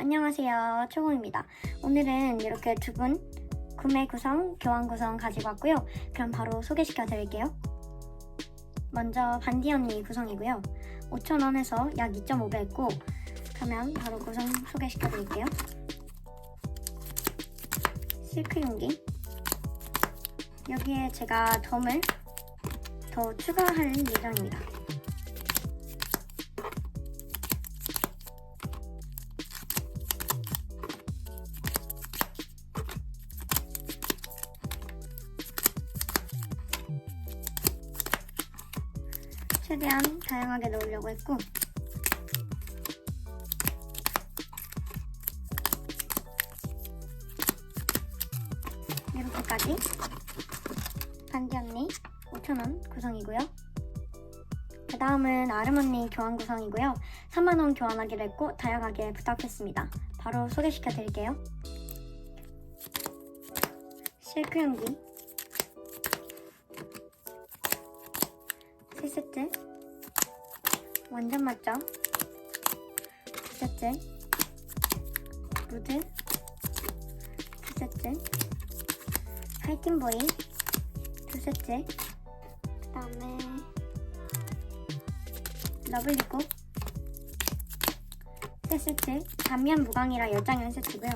안녕하세요. 초공입니다. 오늘은 이렇게 두 분 구매 구성, 교환 구성 가지고 왔고요. 그럼 바로 소개시켜 드릴게요. 먼저 반디 언니 구성이고요. 5,000원에서 약 2.5배 했고, 그러면 바로 구성 소개시켜 드릴게요. 실크 용기. 여기에 제가 덤을 더 추가할 예정입니다. 최대한 다양하게 넣으려고 했고 이렇게까지 반디 언니 5,000원 구성이고요. 그 다음은 아름 언니 교환 구성이고요. 3만원 교환하기로 했고 다양하게 부탁했습니다. 바로 소개시켜 드릴게요. 실크 용기 3세트 완전 맞죠? 두 세트 무드? 두 세트 파이팅보이? 두 세트 그 다음에 러블리고 세 세트 단면 무광이라 열장 연 세트고요.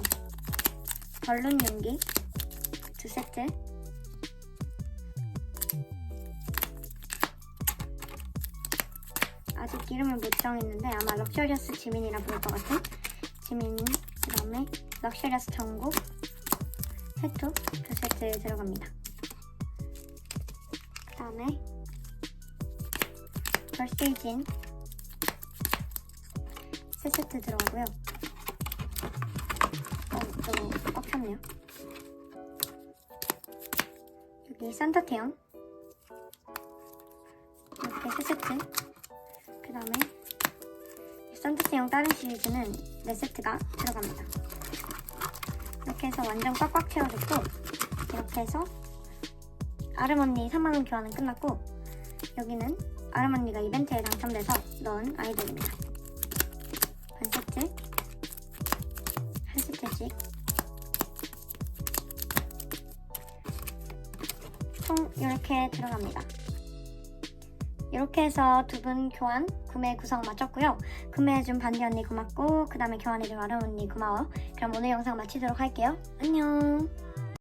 벌룬 용기? 두 세트 아직 이름을 못 정했는데 아마 럭셔리어스 지민이라 부를 것 같은 지민 그 다음에 럭셔리어스 전국 세트 두 세트 들어갑니다. 그 다음에 벌스데이 진 세 세트 들어가고요. 어, 저거 꽉 찼네요. 여기 산타 태양 이렇게 세 세트 그 다음에 산타스형 다른 시리즈는 4세트가 들어갑니다. 이렇게 해서 완전 꽉꽉 채워줬고 이렇게 해서 아름언니 3만원 교환은 끝났고 여기는 아름언니가 이벤트에 당첨돼서 넣은 아이들입니다. 반 세트 한 세트씩 총 이렇게 들어갑니다. 이렇게 해서 두 분 교환 구매 구성 마쳤고요. 구매해준 반디 언니 고맙고 그 다음에 교환해준 아름 언니 고마워. 그럼 오늘 영상 마치도록 할게요. 안녕.